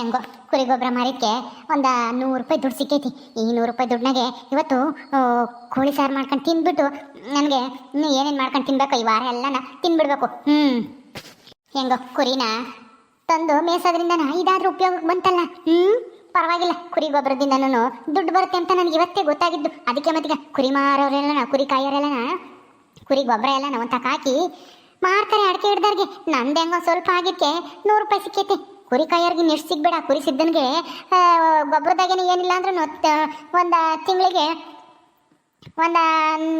ಹೆಂಗೋ ಕುರಿ ಗೊಬ್ಬರ ಮಾರಿದ್ಕೆ ಒಂದು ನೂರು ರೂಪಾಯಿ ದುಡ್ಡು ಸಿಕ್ಕೈತಿ. ಈ ನೂರು ರೂಪಾಯಿ ದುಡ್ಡನಾಗೆ ಇವತ್ತು ಕೋಳಿ ಸಾರು ಮಾಡ್ಕೊಂಡು ತಿಂದ್ಬಿಟ್ಟು ನನಗೆ ಇನ್ನೂ ಏನೇನು ಮಾಡ್ಕೊಂಡು ತಿನ್ಬೇಕು? ಈ ವಾರ ಎಲ್ಲನ ತಿನ್ಬಿಡ್ಬೇಕು. ಹ್ಞೂ ಹೆಂಗೋ ಕುರಿನ ತಂದು ಮೇಸೋದ್ರಿಂದನ ಇದಾದ್ರೂ ಉಪಯೋಗಕ್ಕೆ ಬಂತಲ್ಲ? ಹ್ಞೂ ಪರವಾಗಿಲ್ಲ, ಕುರಿ ಗೊಬ್ಬರದಿಂದನೂ ದುಡ್ಡು ಬರುತ್ತೆ ಅಂತ ನನಗೆ ಇವತ್ತೇ ಗೊತ್ತಾಗಿದ್ದು. ಅದಕ್ಕೆ ಮತ್ತೀಗ ಕುರಿ ಮಾರೋರೆಲ್ಲನ, ಕುರಿ ಕಾಯೋರೆಲ್ಲನ, ಕುರಿ ಗೊಬ್ಬರ ಎಲ್ಲ ನಾವು ಹಾಕಿ ಮಾರ್ತಾರೆ ಅಡಿಕೆ ಹಿಡ್ದವ್ರಿಗೆ ನಂದು ಹೆಂಗೋ ಸ್ವಲ್ಪ ಆಗಿದ್ಕೆ ನೂರು ರೂಪಾಯಿ ಸಿಕ್ಕೈತಿ. ಕುರಿ ಕಾಯರ್ಗೆ ನೆಷ್ಟು ಸಿಗ್ಬೇಡ, ಕುರಿ ಸಿದ್ದನಿಗೆ ಗೊಬ್ಬರದಾಗೇನು ಏನಿಲ್ಲ ಅಂದ್ರೆ ಒಂದು ತಿಂಗಳಿಗೆ ಒಂದು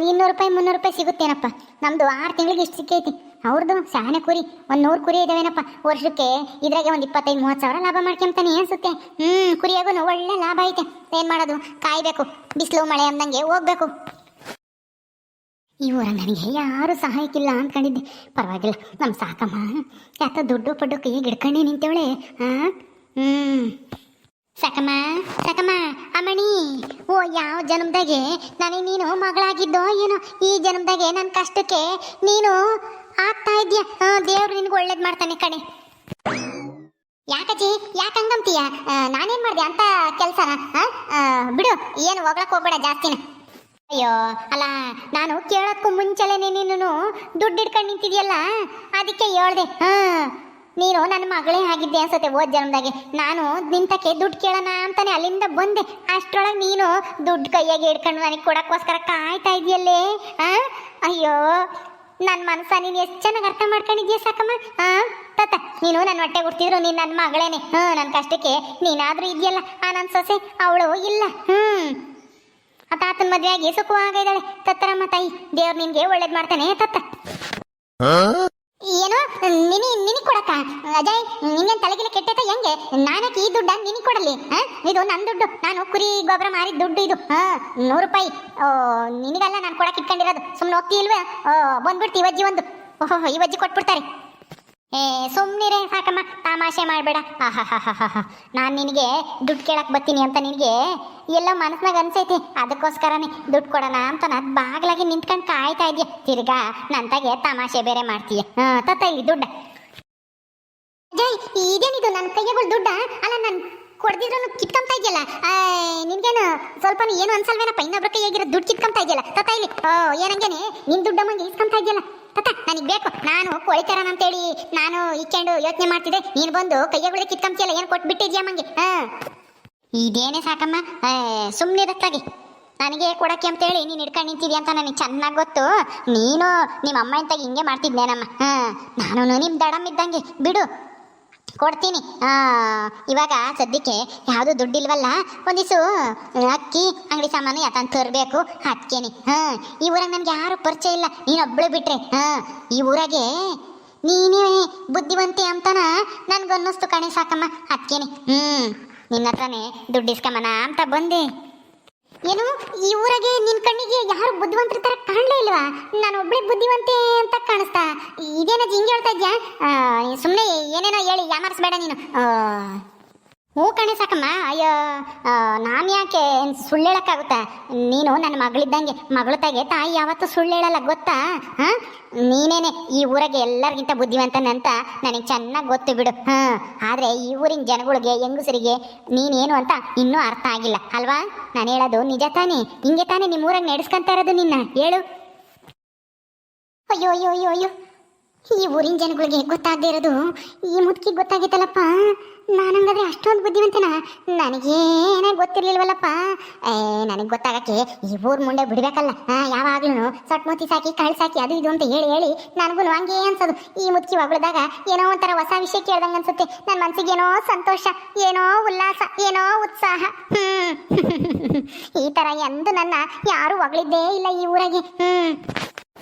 ಇನ್ನೂರು ರೂಪಾಯಿ, ಮುನ್ನೂರು ರೂಪಾಯಿ ಸಿಗುತ್ತೇನಪ್ಪ. ನಮ್ಮದು ಆರು ತಿಂಗಳಿಗೆ ಇಷ್ಟು ಸಿಕ್ಕೈತಿ. ಅವ್ರದ್ದು ಸಹನೆ ಕುರಿ, ಒಂದು ನೂರು ಕುರಿ ಇದಾವೇನಪ್ಪ. ವರ್ಷಕ್ಕೆ ಇದ್ರಾಗೆ ಒಂದು ಇಪ್ಪತ್ತೈದು ಮೂವತ್ತು ಸಾವಿರ ಲಾಭ ಮಾಡ್ಕೊಂತಾನೆ ಅನ್ಸುತ್ತೆ. ಹ್ಞೂ ಕುರಿಯಾಗೂ ಒಳ್ಳೆ ಲಾಭ ಐತೆ. ಏನು ಮಾಡೋದು? ಕಾಯಬೇಕು. ಬಿಸಿಲು, ಮಳೆ ಅಂದಂಗೆ ಹೋಗ್ಬೇಕು. ಊರ ನನಗೆ ಯಾರು ಸಹಾಯಕ್ಕಿಲ್ಲ ಅಂದ್ಕೊಂಡಿದ್ದೆ ಪರವಾಗಿಲ್ಲ ನಮ್ಮ ಸಾಕಮ್ಮ. ಯಾತ ದುಡ್ಡು ಪಡ್ಡು ಕೈಗೆ ಹಿಡ್ಕೊಂಡೆ ನಿಂತವಳೆ. ಹಾಂ ಹ್ಞೂ ಸಾಕಮ್ಮ ಸಾಕಮ್ಮ ಅಮ್ಮಣಿ ಓ, ಯಾವ ಜನ್ಮದಾಗೆ ನನಗೆ ನೀನು ಮಗಳಾಗಿದ್ದೋ ಏನೋ ಈ ಜನ್ಮದಾಗೆ ನನ್ನ ಕಷ್ಟಕ್ಕೆ ನೀನು ಆಗ್ತಾ ಇದೆಯಾ ದೇವ್ರು ನಿನ್ಗೆ ಒಳ್ಳೇದು ಮಾಡ್ತಾನೆ ಕಣೆ. ಯಾಕಜ್ಜಿ ಯಾಕೆ ಹಂಗಂತೀಯ? ನಾನೇನು ಮಾಡಿದೆ? ಅಂತ ಕೆಲಸನ? ಬಿಡು, ಏನು ಹೋಗ್ಲಕ್ಕೆ ಹೋಗ್ಬೇಡ ಜಾಸ್ತಿನ. ಅಯ್ಯೋ, ಅಲ್ಲ, ನಾನು ಕೇಳೋಕ್ಕೂ ಮುಂಚೆನೆ ನೀನು ದುಡ್ಡು ಇಟ್ಕೊಂಡು ನಿಂತಿದ್ಯಲ್ಲ? ಅದಕ್ಕೆ ಹೇಳ್ದೆ, ಹಾ, ನೀನು ನನ್ನ ಮಗಳೇ ಆಗಿದ್ದೆ ಅನ್ಸತ್ತೆ ಓದ್ ಜನ್ಮದಾಗೆ. ನಾನು ನಿಂತಕ್ಕೆ ದುಡ್ಡು ಕೇಳೋಣ ಅಂತಾನೆ ಅಲ್ಲಿಂದ ಬಂದೆ. ಅಷ್ಟರೊಳಗೆ ನೀನು ದುಡ್ಡು ಕೈಯಾಗೆ ಇಡ್ಕೊಂಡು ನನಗೆ ಕೊಡೋಕ್ಕೋಸ್ಕರ ಕಾಯ್ತಾ ಇದೆಯಲ್ಲೇ ಆ ಅಯ್ಯೋ ನನ್ನ ಮನಸ್ಸ ನೀನು ಎಷ್ಟು ಚೆನ್ನಾಗಿ ಅರ್ಥ ಮಾಡ್ಕೊಂಡಿದ್ಯಾ ಸಾಕಮ್ಮ? ಹಾ, ತಾತ, ನೀನು ನನ್ನ ಹೊಟ್ಟೆ ಹುಡ್ತಿದ್ರು ನೀನು ನನ್ನ ಮಗಳೇನೆ. ಹ್ಞೂ ನನ್ನ ಕಷ್ಟಕ್ಕೆ ನೀನಾದ್ರೂ ಇದೆಯಲ್ಲ ಆ ನನ್ನ ಸೊಸೆ, ಅವಳು ಇಲ್ಲ ಹ್ಞೂ ಆ ತಾತನ ಮದುವೆ ಆಗಿ ಸುಖವಾಗಿದ್ದಾಳೆ ತತ್ತರಮ್ಮ ತಾಯಿ ದೇವ್ರು ನಿನ್ಗೆ ಒಳ್ಳೇದ್ ಮಾಡ್ತಾನೆ ತತ್ತ. ಏನು ನಿನಿ ನಿನಿ ಕೊಡಕ್ಕ? ಅಜಯ್ ನಿಂಗೆ ತಲೆಗಿಲೆ ಕೆಟ್ಟೈತ ಹೆಂಗೆ? ನಾನಕ್ಕೆ ಈ ದುಡ್ಡ ನಿನಿ ಕೊಡಲಿ? ಇದು ನನ್ನ ದುಡ್ಡು. ನಾನು ಕುರಿ ಗೊಬ್ಬರ ಮಾರಿದ ದುಡ್ಡು ಇದು. ಹಾ ನೂರು ರೂಪಾಯಿ. ಓ ನಿನಗಲ್ಲ ನಾನು ಕೊಡಕ್ಕೆ ಇಟ್ಕೊಂಡಿರೋದು. ಸುಮ್ಮನೆ ಹೋಗ್ತಿ ಇಲ್ವೇ ಬಂದ್ಬಿಡ್ತಿ ಇವಜ್ಜಿ ಒಂದು. ಓಹೋ ಇವಜ್ಜಿ ಕೊಟ್ಬಿಡ್ತಾರೆ. ಏ ಸುಮ್ಮನಿರೇ ಸಾಕಮ್ಮ. ತಮಾಷೆ ಮಾಡಬೇಡ. ಆಹಾಹಾಹಾಹಾ ನಾನು ನಿನಗೆ ದುಡ್ಡು ಕೇಳಕ್ಕೆ ಬರ್ತೀನಿ ಅಂತ ನಿನಗೆ ಎಲ್ಲ ಮನಸ್ನಾಗ ಅನ್ಸೈತಿ. ಅದಕ್ಕೋಸ್ಕರನೇ ದುಡ್ಡು ಕೊಡೋಣ ಅಂತ ನಾನು ಬಾಗ್ಲಾಗಿ ನಿಂತ್ಕೊಂಡು ಕಾಯ್ತಾ ಇದೆಯಾ. ತಿರ್ಗಾ ನಂತಾಗೆ ತಮಾಷೆ ಬೇರೆ ಮಾಡ್ತೀಯ. ಹಾಂ ತತ್ತ ಇಲ್ಲಿ ದುಡ್ಡ. ಜೈ ಇದೇನಿದು ನನ್ನ ಕೈಯಗಳು ದುಡ್ಡ? ಅಲ್ಲ, ನಾನು ಕೊಡ್ದಿದ್ರು ಕಿತ್ಕೊಂತ ಇದೆಯಲ್ಲ? ನಿನ್ಗೇನು ಸ್ವಲ್ಪ ಏನು ಅನ್ಸಲ್ವೇನಪ್ಪ? ಇನ್ನೊಬ್ರ ಕೈಯಾಗಿರೋ ದುಡ್ಡು ಕಿತ್ಕೊಂತ ಇದೆಯಲ್ಲ? ತಾತ ಇಲ್ಲಿ. ಓ, ಏನಂಗೇನೆ? ನಿನ್ ದುಡ್ಡ ಮಂಗೆ ಇಸ್ಕೊಂತ ಇದೆಯಲ್ಲ? ತಾತ, ನನಗೆ ಬೇಕು. ನಾನು ಕೊಳಿತಾರಾನ ಅಂತ ಹೇಳಿ ನಾನು ಇಕ್ಕೊಂಡು ಯೋಚನೆ ಮಾಡ್ತಿದ್ದೆ. ನೀನು ಬಂದು ಕೈಯಾಗಳು ಕಿತ್ಕೊಂತಿಯಲ್ಲ? ಏನು ಕೊಟ್ಬಿಟ್ಟಿದ್ಯಾ ಮಂಗೆ? ಹಾ. ಇದೇನೇ ಸಾಕಮ್ಮ. ಸುಮ್ಮನೆ ಇರತ್ತಾಗಿ ನನಗೆ ಕೊಡಕ್ಕೆ ಅಂತೇಳಿ ನೀನು ಹಿಡ್ಕೊಂಡು ನಿಂತಿದ್ಯಾ ಅಂತ ನನಗೆ ಚೆನ್ನಾಗಿ ಗೊತ್ತು. ನೀನು ನಿಮ್ಮ ಅಮ್ಮ ಇಂತಾಗಿ ಹಿಂಗೆ ಮಾಡ್ತಿದ್ನೇನಮ್ಮ? ಹಾಂ. ನಾನು ನಿಮ್ಮ ದಡಮ್ ಇದ್ದಂಗೆ. ಬಿಡು. ಕೊಡ್ತೀನಿ. ಇವಾಗ ಸದ್ಯಕ್ಕೆ ಯಾವುದು ದುಡ್ಡಿಲ್ವಲ್ಲ, ಒಂದಿಸು ಅಕ್ಕಿ, ಅಂಗಡಿ ಸಾಮಾನು ಯಾತನ್ ತರಬೇಕು ಅದಕ್ಕೇನೆ ಹಾಂ, ಈ ಊರಾಗ ನನಗೆ ಯಾರು ಪರಿಚಯ ಇಲ್ಲ. ನೀನು ಒಬ್ಬಳು ಬಿಟ್ರೆ. ಹಾಂ, ಈ ಊರಾಗೆ ನೀನೇ ಬುದ್ಧಿವಂತೆ ಅಂತನ ನನ್ಗನ್ನಿಸ್ತು ಕಣೆ ಸಾಕಮ್ಮ. ಅದಕ್ಕೇನೆ ಹ್ಞೂ ನಿನ್ನ ಹತ್ರನೇ ದುಡ್ಡು ಅಂತ ಬಂದೆ. ಏನು? ಈ ಊರಾಗೆ ನಿನ್ ಕಣ್ಣಿಗೆ ಯಾರು ಬುದ್ಧಿವಂತರ ತರ ಕಾಣಲೇ ಇಲ್ವಾ? ನಾನು ಒಬ್ಳೆ ಬುದ್ಧಿವಂತೆ ಅಂತ ಕಾಣಿಸ್ತಾ. ಇದೇನ ಹಿಂಗೆ ಹೇಳ್ತಾ ಇದ್ಯಾ? ಸುಮ್ಮನೆ ಏನೇನೋ ಹೇಳಿ, ಯಾಮಾರಿಸ್ಬೇಡ ನೀನು. ಹ್ಞೂ ಕಣೆ ಸಾಕಮ್ಮ. ಅಯ್ಯೋ ನಾನು ಯಾಕೆ ಸುಳ್ಳು ನೀನು ನನ್ನ ಮಗಳಿದ್ದಂಗೆ, ಮಗಳ ತಾಗೆ ತಾಯಿ ಯಾವತ್ತೂ ಸುಳ್ಳು ಹೇಳಲ್ಲ, ಗೊತ್ತಾ? ಹಾಂ? ನೀನೇನೆ ಈ ಊರಾಗೆ ಎಲ್ಲರಿಗಿಂತ ಬುದ್ಧಿವಂತನಂತ ನನಗೆ ಚೆನ್ನಾಗಿ ಗೊತ್ತು ಬಿಡು. ಹಾಂ? ಆದರೆ ಈ ಊರಿನ ಜನಗಳಿಗೆ, ಹೆಂಗಸರಿಗೆ ನೀನೇನು ಅಂತ ಇನ್ನೂ ಅರ್ಥ ಆಗಿಲ್ಲ, ಅಲ್ವಾ? ನಾನು ಹೇಳೋದು ನಿಜ ತಾನೇ? ಹಿಂಗೆ ತಾನೇ ನಿಮ್ಮ ಊರಾಗ ನಡೆಸ್ಕೊಂತ ಇರೋದು ನಿನ್ನ? ಹೇಳು. ಅಯ್ಯೋ ಅಯ್ಯೋ ಅಯ್ಯೋ ಅಯ್ಯೋ. ಈ ಊರಿನ ಜನಗಳಿಗೆ ಗೊತ್ತಾಗದೇ ಇರೋದು ಈ ಮುದುಕಿ ಗೊತ್ತಾಗಿತ್ತಲ್ಲಪ್ಪ ನಾನಂಗಾದ್ರೆ ಅಷ್ಟೊಂದು ಬುದ್ಧಿವಂತನ? ನನಗೇನೇ ಗೊತ್ತಿರ್ಲಿಲ್ವಲ್ಲಪ್ಪ? ಏ, ನನಗೆ ಗೊತ್ತಾಗಕ್ಕೆ ಈ ಊರ್ ಮುಂಡೆ ಬಿಡ್ಬೇಕಲ್ಲ. ಯಾವಾಗ್ಲೂ ಸಟ್ಮುತಿ ಸಾಕಿ, ಕಾಳು ಸಾಕಿ, ಅದು ಇದು ಅಂತ ಹೇಳಿ ಹೇಳಿ ನನಗೂ ಹಂಗೆ ಅನ್ಸೋದು. ಈ ಮುದುಕಿ ಒಗಳಿದಾಗ ಏನೋ ಒಂಥರ ಹೊಸ ವಿಷಯ ಕೇಳ್ದಂಗೆ ಅನ್ಸುತ್ತೆ. ನನ್ನ ಮನ್ಸಿಗೆ ಏನೋ ಸಂತೋಷ, ಏನೋ ಉಲ್ಲಾಸ, ಏನೋ ಉತ್ಸಾಹ. ಈ ಥರ ಎಂದು ನನ್ನ ಯಾರೂ ಒಗಳಿದ್ದೇ ಇಲ್ಲ ಈ ಊರಾಗೆ. ಹ್ಮ್.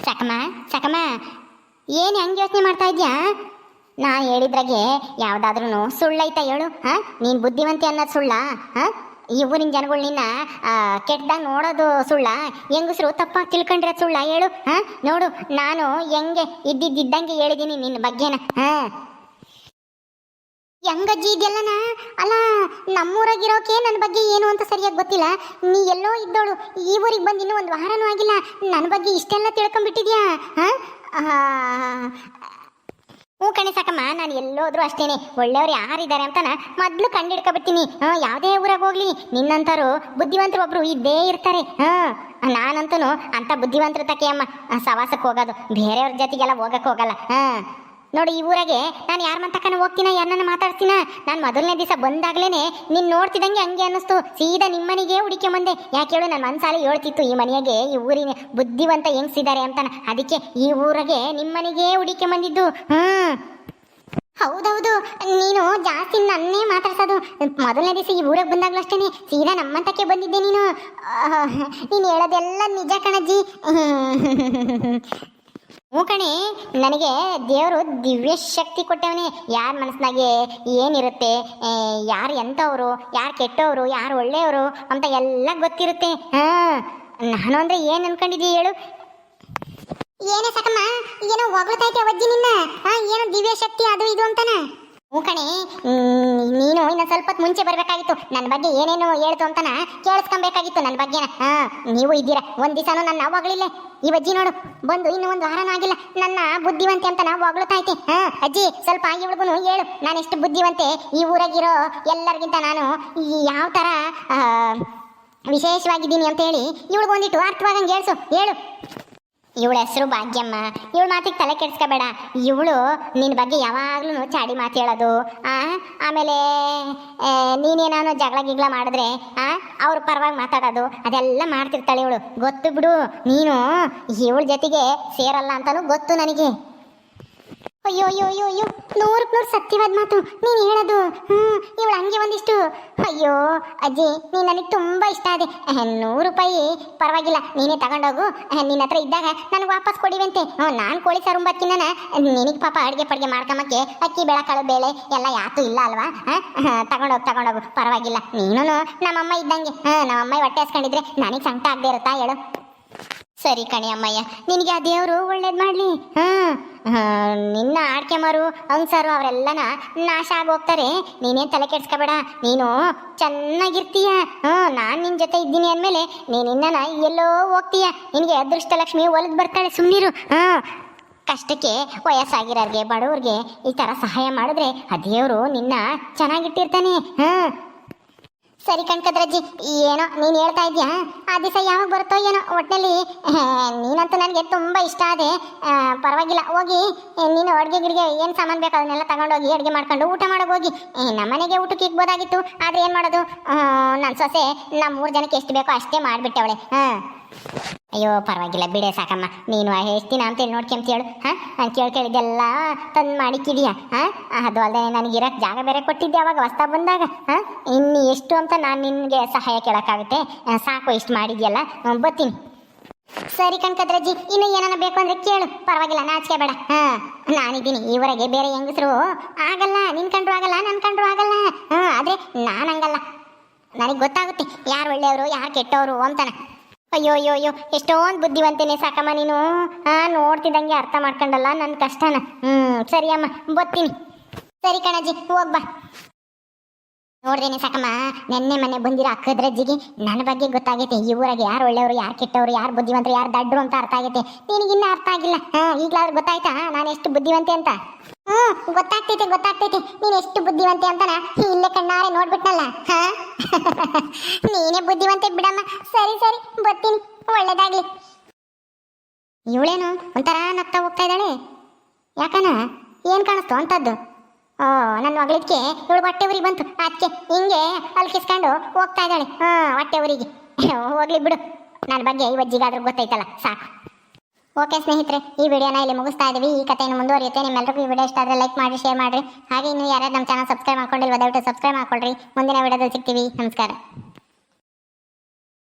ಸಕಮ ಸಕಮ ಏನು ಹೆಂಗೆ ಯೋಚನೆ ಮಾಡ್ತಾ ಇದ್ಯಾ? ನಾ ಹೇಳಿದ್ರಾಗೆ ಯಾವುದಾದ್ರೂ ಸುಳ್ಳೈತಾ ಹೇಳು, ಹಾ? ನೀನು ಬುದ್ಧಿವಂತಿ ಅನ್ನೋದು ಸುಳ್ಳ, ಹಾ? ಈ ಊರಿನ ಜನಗಳು ನಿನ್ನ ಕೆಟ್ಟದಾಗ ನೋಡೋದು ಸುಳ್ಳ, ಹೆಂಗಸರು ತಪ್ಪಾಗಿ ತಿಳ್ಕೊಂಡ್ರೆ ಸುಳ್ಳ ಹೇಳು, ಹಾ? ನೋಡು, ನಾನು ಹೆಂಗೆ ಇದ್ದಿದ್ದಂಗೆ ಹೇಳಿದ್ದೀನಿ ನಿನ್ನ ಬಗ್ಗೆನ, ಹಾ? ಹೆಂಗಜ್ಜಿ ಇದೆಲ್ಲನ ಅಲ್ಲ ನಮ್ಮೂರಾಗಿರೋಕೆ ನನ್ನ ಬಗ್ಗೆ ಏನು ಅಂತ ಸರಿಯಾಗಿ ಗೊತ್ತಿಲ್ಲ. ನೀ ಎಲ್ಲೋ ಇದ್ದೋಳು, ಈ ಊರಿಗೆ ಬಂದು ಇನ್ನೂ ಒಂದು ವಾರನೂ ಆಗಿಲ್ಲ. ನನ್ನ ಬಗ್ಗೆ ಇಷ್ಟೆಲ್ಲ ತಿಳ್ಕೊಂಬಿಟ್ಟಿದ್ಯಾ ಹಾಂ? ಹ್ಞೂ ಕಣೆ ಸಾಕಮ್ಮ, ನಾನು ಎಲ್ಲೋದ್ರೂ ಅಷ್ಟೇನೆ. ಒಳ್ಳೆಯವ್ರು ಯಾರಿದ್ದಾರೆ ಅಂತ ಮೊದಲು ಕಂಡಿಡ್ಕೊಬತ್ತೀನಿ ಹಾಂ, ಯಾವುದೇ ಊರಾಗ ಹೋಗ್ಲಿ, ನಿನ್ನಂತರು ಬುದ್ಧಿವಂತರು ಒಬ್ರು ಇದ್ದೇ ಇರ್ತಾರೆ. ಹಾಂ ನಾನಂತೂ ಅಂತ ಬುದ್ಧಿವಂತರ ತಕೆಯಮ್ಮ, ಸವಾಸಕ್ಕೆ ಹೋಗೋದು. ಬೇರೆಯವ್ರ ಜೊತೆಗೆಲ್ಲ ಹೋಗಕ್ಕೆ ಹೋಗಲ್ಲ. ಹಾಂ. ನೋಡಿ, ಈ ಊರಾಗೆ ನಾನು ಯಾರ ಮಂತಕನ ಹೋಗ್ತೀನ, ಯಾರನ್ನ ಮಾತಾಡ್ತೀನ? ನಾನು ಮೊದಲನೇ ದಿವಸ ಬಂದಾಗ್ಲೇನೆ ನೀನು ನೋಡ್ತಿದಂಗೆ ಹಂಗೆ ಅನ್ನಿಸ್ತು. ಸೀದಾ ನಿಮ್ಮನೆಗೆ ಹುಡುಕಿ ಬಂದೆ. ಯಾಕೆ ಹೇಳು ನನ್ನ ಮನಸಾಲೆ ಹೇಳ್ತಿತ್ತು ಈ ಮನೆಯಾಗೆ ಈ ಊರಿನ ಬುದ್ಧಿವಂತ ಹೆಂಗ್ಸಿದ್ದಾರೆ ಅಂತಾನ. ಅದಕ್ಕೆ ಈ ಊರಾಗೆ ನಿಮ್ಮನೆಗೆ ಹುಡುಕಿ ಬಂದಿದ್ದು. ಹ್ಞೂ ಹೌದೌದು. ನೀನು ಜಾಸ್ತಿ ನನ್ನೇ ಮಾತಾಡ್ಸೋದು. ಮೊದಲನೇ ದಿವಸ ಈ ಊರಿಗೆ ಬಂದಾಗಲೂ ಅಷ್ಟೇ ಸೀದಾ ನಮ್ಮಂತಕ್ಕೆ ಬಂದಿದ್ದೆ ನೀನು. ನೀನು ಹೇಳೋದೆಲ್ಲ ನಿಜ ಕಣಜ್ಜಿ. ಹ್ಞೂ ಕಣಿ, ನನಗೆ ದೇವರು ದಿವ್ಯ ಶಕ್ತಿ ಕೊಟ್ಟವನೇ. ಯಾರ ಮನಸ್ಸಿನಾಗೆ ಏನಿರುತ್ತೆ ಯಾರು ಎಂಥವ್ರು, ಯಾರು ಕೆಟ್ಟವರು, ಯಾರು ಒಳ್ಳೆಯವರು ಅಂತ ಎಲ್ಲ ಗೊತ್ತಿರುತ್ತೆ. ಹಾಂ, ನಾನು ಅಂದರೆ ಏನು ಅನ್ಕೊಂಡಿದ್ದೀಯ ಹೇಳು? ಏನೇ ಸಕಮ್ಮ, ಏನೋ ಹೊಗಳ್ತೈತೆ ಅಜ್ಜಿ ನಿನ್ನ? ಹಾ, ಏನೋ ದಿವ್ಯ ಶಕ್ತಿ ಅದು ಇದು ಅಂತಾನ. ಹ್ಞೂ ಕಣೆ. ನೀನು ಇನ್ನ ಸ್ವಲ್ಪ ಮುಂಚೆ ಬರಬೇಕಾಗಿತ್ತು. ನನ್ನ ಬಗ್ಗೆ ಏನೇನು ಹೇಳ್ತು ಅಂತನ ಕೇಳಿಸ್ಕೊಬೇಕಾಗಿತ್ತು ನನ್ನ ಬಗ್ಗೆ. ಹಾ, ನೀವು ಇದ್ದೀರಾ. ಒಂದ್ ದಿವಸನೂ ನನ್ನ ಹೊಗಳಿಲ್ಲ ಈ ಅಜ್ಜಿ ನೋಡು, ಬಂದು ಇನ್ನು ಒಂದು ಆಗಿಲ್ಲ. ನನ್ನ ಬುದ್ಧಿವಂತೆ ಅಂತ ನಾವು ಹೊಗಳ್ತೈತೆ ಹಾ, ಅಜ್ಜಿ, ಸ್ವಲ್ಪ ಇವಳಿಗೂ ಹೇಳು. ನಾನು ಎಷ್ಟು ಬುದ್ಧಿವಂತೆ ಈ ಊರಾಗಿರೋ ಎಲ್ಲರಿಗಿಂತ ನಾನು ಯಾವ ತರ ವಿಶೇಷವಾಗಿದ್ದೀನಿ ಅಂತ ಹೇಳಿ ಇವಳಿಗೆ ಒಂದಿಟ್ಟು ಅರ್ಥವಾಗಂಗೆ ಹೇಳ್ಸು. ಹೇಳು. ಇವಳ ಹೆಸರು ಭಾಗ್ಯಮ್ಮ. ಇವಳ ಮಾತಿಗೆ ತಲೆ ಕೆಡಿಸ್ಕೋಬೇಡ. ಇವಳು ನಿನ್ನ ಬಗ್ಗೆ ಯಾವಾಗ್ಲೂ ಚಾಡಿ ಮಾತು ಹೇಳೋದು ಆಮೇಲೆ ನೀನೇನೋ ಜಗಳ ಗಿಗ್ಳ ಮಾಡಿದ್ರೆ, ಆ? ಅವ್ರ ಪರವಾಗಿ ಮಾತಾಡೋದು, ಅದೆಲ್ಲ ಮಾಡ್ತಿರ್ತಾಳೆ ಇವಳು. ಗೊತ್ತು ಬಿಡು, ನೀನು ಇವಳ ಜೊತೆಗೆ ಸೇರಲ್ಲ ಅಂತಲೂ ಗೊತ್ತು ನನಗೆ. ಅಯ್ಯೋ ಅಯ್ಯೋ ಅಯ್ಯೋ ಅಯ್ಯೋ ನೂರಕ್ಕೆ ನೂರು ಸತ್ಯವಾದ ಮಾತು. ನೀನು ಹೇಳೋದು ಹ್ಞೂ ಇವಳು ಹಂಗೆ ಒಂದಿಷ್ಟು. ಅಯ್ಯೋ, ಅಜ್ಜಿ, ನೀನು ನನಗೆ ತುಂಬ ಇಷ್ಟ ಆದೆ. ನೂರು ರೂಪಾಯಿ, ಪರವಾಗಿಲ್ಲ, ನೀನೇ ತಗೊಂಡೋಗು. ನಿನ್ನ ಹತ್ರ ಇದ್ದಾಗ ನನಗೆ ವಾಪಸ್ ಕೊಡಿವಂತೆ. ಹ್ಞೂ ನಾನು ಕೋಳಿ ಸಾರು ಬತ್ತಿನ ನಿನಗೆ ಪಾಪ ಅಡುಗೆ ಪಡ್ಗೆ ಮಾಡ್ಕೊಂಬಕ್ಕೆ ಅಕ್ಕಿ, ಬೆಳಕಾಳು, ಬೇಳೆ ಎಲ್ಲ ಯಾತು ಇಲ್ಲ ಅಲ್ವಾ? ಹಾಂ ತಗೊಂಡೋಗು ತಗೊಂಡೋಗು, ಪರವಾಗಿಲ್ಲ. ನೀನು ನಮ್ಮಮ್ಮ ಇದ್ದಂಗೆ. ಹಾಂ ನಮ್ಮಮ್ಮ ಹೊಟ್ಟೆ ಹಸ್ಕೊಂಡಿದ್ರೆ ನನಗೆ ಸಂಕಟ ಆಗದೆ ಇರುತ್ತಾ ಹೇಳು. ಸರಿ ಕಣಿಯಮ್ಮಯ್ಯ ನಿನಗೆ ಆ ದೇವರು ಒಳ್ಳೇದು ಮಾಡಲಿ. ಹಾಂ ನಿನ್ನ ಆಡ್ಕೆ ಮಾರು ಅವರೆಲ್ಲನ ನಾಶ ಆಗೋಗ್ತಾರೆ. ನೀನೇನು ತಲೆ ಕೆಡ್ಸ್ಕೊಬೇಡ, ನೀನು ಚೆನ್ನಾಗಿರ್ತೀಯ. ಹ್ಞೂ ನಾನು ನಿನ್ನ ಜೊತೆ ಇದ್ದೀನಿ ಅಂದಮೇಲೆ ನೀನು ನಿನ್ನನ ಎಲ್ಲೋ ಹೋಗ್ತೀಯ. ನಿನಗೆ ಅದೃಷ್ಟ ಲಕ್ಷ್ಮಿ ಒಲಿದು ಬರ್ತಾಳೆ ಸುಮ್ಮನಿರು ಹಾಂ, ಕಷ್ಟಕ್ಕೆ ವಯಸ್ಸಾಗಿರೋರಿಗೆ, ಬಡವ್ರಿಗೆ ಈ ಥರ ಸಹಾಯ ಮಾಡಿದ್ರೆ ಆ ದೇವರು ನಿನ್ನ ಚೆನ್ನಾಗಿಟ್ಟಿರ್ತಾನೆ. ಹಾಂ ಸರಿ ಕಣ್ಕದ್ರಜ್ಜಿ ಏನೋ ನೀನು ಹೇಳ್ತಾ ಇದ್ದೀಯಾ? ಆ ದಿವಸ ಯಾವಾಗ ಬರುತ್ತೋ ಏನೋ ಒಟ್ಟಿನಲ್ಲಿ ನೀನಂತೂ ನನಗೆ ತುಂಬ ಇಷ್ಟ ಆದೆ. ಪರವಾಗಿಲ್ಲ, ಹೋಗಿ ನೀನು ಅಡುಗೆ ಗಿಡಿಗೆ ಏನು ಸಾಮಾನು ಬೇಕು ಅದನ್ನೆಲ್ಲ ತಗೊಂಡೋಗಿ ಅಡುಗೆ ಮಾಡ್ಕೊಂಡು ಊಟ ಮಾಡೋಕೆ ಹೋಗಿ. ನಮ್ಮನೆಗೆ ಊಟಕ್ಕೆ ಇಕ್ಬೋದಾಗಿತ್ತು ಆದರೆ ಏನು ಮಾಡೋದು? ನನ್ನ ಸೊಸೆ ನಮ್ಮ ಮೂರು ಜನಕ್ಕೆ ಎಷ್ಟು ಬೇಕೋ ಅಷ್ಟೇ ಮಾಡಿಬಿಟ್ಟವಳೆ. ಹಾಂ. ಅಯ್ಯೋ, ಪರವಾಗಿಲ್ಲ, ಬಿಡೆ ಸಾಕಮ್ಮ. ನೀನು ಹೇಳ್ತೀನ ಅಂತ ಹೇಳಿ ನೋಡ್ಕೊಂತ ಹೇಳು. ಹಾಂ? ನಾನು ಕೇಳಿ ಕೇಳಿದ್ದೆಲ್ಲ ತಂದು ಮಾಡಿಕ್ಕಿದೀಯಾ ಹಾಂ? ಅದು ಅಲ್ಲದೆ ನನಗೆ ಇರೋಕ್ಕೆ ಜಾಗ ಬೇರೆ ಕೊಟ್ಟಿದ್ದೆ ಅವಾಗ ಹೊಸ್ತಾ ಬಂದಾಗ. ಹಾಂ? ಇನ್ನು ಎಷ್ಟು ಅಂತ ನಾನು ನಿನಗೆ ಸಹಾಯ ಕೇಳೋಕ್ಕಾಗುತ್ತೆ. ಸಾಕು, ಇಷ್ಟು ಮಾಡಿದ್ಯಲ್ಲ. ಬರ್ತೀನಿ. ಸರಿ ಕಣ್ಕದ್ರಜ್ಜಿ ಇನ್ನು ಏನಾನ ಬೇಕು ಅಂದರೆ ಕೇಳು. ಪರವಾಗಿಲ್ಲ, ನಾಚಿಕೆ ಬೇಡ. ಹಾ? ನಾನಿದ್ದೀನಿ, ಈವರೆಗೆ ಬೇರೆ ಹೆಂಗಸರು ಆಗಲ್ಲ. ನಿನ್ ಕಂಡ್ರು ಆಗಲ್ಲ, ನನ್ ಕಂಡ್ರು ಆಗಲ್ಲ. ಹಾಂ, ಆದರೆ ನಾನು ಹಂಗಲ್ಲ. ನನಗೆ ಗೊತ್ತಾಗುತ್ತೆ, ಯಾರು ಒಳ್ಳೆಯವರು, ಯಾರು ಕೆಟ್ಟವರು ಅಂತಾನೆ. ಅಯ್ಯೋ ಅಯ್ಯೋ ಅಯ್ಯೋ, ಎಷ್ಟೊಂದು ಬುದ್ಧಿವಂತೇನೆ ಸಾಕಮ್ಮ ನೀನು. ಹಾ, ನೋಡ್ತಿದ್ದಂಗೆ ಅರ್ಥ ಮಾಡ್ಕೊಂಡಲ್ಲ ನನ್ನ ಕಷ್ಟನ. ಹ್ಮ್ ಸರಿ ಅಮ್ಮ ಬರ್ತೀನಿ. ಸರಿ ಕಣಜ್ಜಿ ಹೋಗ್ಬಾ ನೋಡ್ದೇನೆ ಸಾಕಮ್ಮ, ನೆನ್ನೆ ಮನೆ ಬಂದಿರೋ ಅಕ್ಕದ್ರಜ್ಜಿಗೆ ನನ್ನ ಬಗ್ಗೆ ಗೊತ್ತಾಗೈತೆ. ಈ ಊರಾಗ ಯಾರು ಒಳ್ಳೆಯವರು, ಯಾರು ಕೆಟ್ಟವರು, ಯಾರು ಬುದ್ಧಿವಂತರು, ಯಾರು ದಡ್ಡರು ಅಂತ ಅರ್ಥ ಆಗೈತೆ. ನಿನಗಿನ್ನ ಅರ್ಥ ಆಗಿಲ್ಲ. ಹಾ, ಈಗಲಾದ್ರೂ ಗೊತ್ತಾಯ್ತಾ? ನಾನು ಎಷ್ಟು ಬುದ್ಧಿವಂತೆ ಅಂತ? ಹ್ಞೂ ಗೊತ್ತಾಗ್ತೈತೆ ಗೊತ್ತಾಗ್ತೈತೆ. ನೀನು ಎಷ್ಟು ಬುದ್ಧಿವಂತೆ ಅಂತನ ಇಲ್ಲೇ ಕಣ್ಣಾರೆ ನೋಡ್ಬಿಟ್ನಲ್ಲ? ಹಾ? ನೀನೇ ಬುದ್ಧಿವಂತೆ ಬಿಡಮ್ಮ. ಸರಿ ಸರಿ, ಬರ್ತೀನಿ. ಒಳ್ಳೇದಾಗ್ಲಿ. ಇವಳೇನು ಒಂಥರ ನಗ್ತಾ ಹೋಗ್ತಾ ಇದ್ದಾಳೆ? ಯಾಕನ ಏನು ಕಾಣಿಸ್ತು ಅಂತದ್ದು? ಓ ನನ್ನ ಮಗಳಿದ್ಕೆ ಇವಳು ಹೊಟ್ಟೆ ಊರಿಗೆ ಬಂತು. ಅದಕ್ಕೆ ಹಿಂಗೆ ಅಲ್ಲಿ ಕಿಸ್ಕೊಂಡು ಹೋಗ್ತಾ ಇದ್ದಾಳೆ. ಹಾ ಹೊಟ್ಟೆ ಊರಿಗೆ. ಹೋಗ್ಲಿ ಬಿಡು. ನನ್ನ ಬಗ್ಗೆ ಆದ್ರೂ ಗೊತ್ತೈತಲ್ಲ ಸಾಕು ಓಕೆ ಸ್ನೇಹಿತರೆ, ಈ ವಿಡಿಯೋನ ಇಲ್ಲಿ ಮುಗಿಸ್ತಾ ಇದ್ದೀವಿ ಈ ಕಥೆಯನ್ನು ಮುಂದುವರಿಯುತ್ತೆ. ನಿಮ್ಮೆಲ್ಲರಿಗೂ ಈ ವಿಡಿಯೋ ಇಷ್ಟ ಆದರೆ ಲೈಕ್ ಮಾಡಿ, ಶೇರ್ ಮಾಡಿರಿ. ಹಾಗೆ ಇನ್ನು ಯಾರ್ಯಾರು ನಮ್ಮ ಚಾನಲ್ ಸಬ್ಸ್ಕ್ರೈಬ್ ಮಾಡ್ಕೊಂಡಿಲ್ವ, ದಯವಿಟ್ಟು ಸಬ್ಸ್ಕ್ರೈಬ್ ಮಾಡ್ಕೊಳ್ರಿ. ಮುಂದಿನ ವಿಡಿಯೋದಲ್ಲಿ ಸಿಗ್ತೀವಿ. ನಮಸ್ಕಾರ.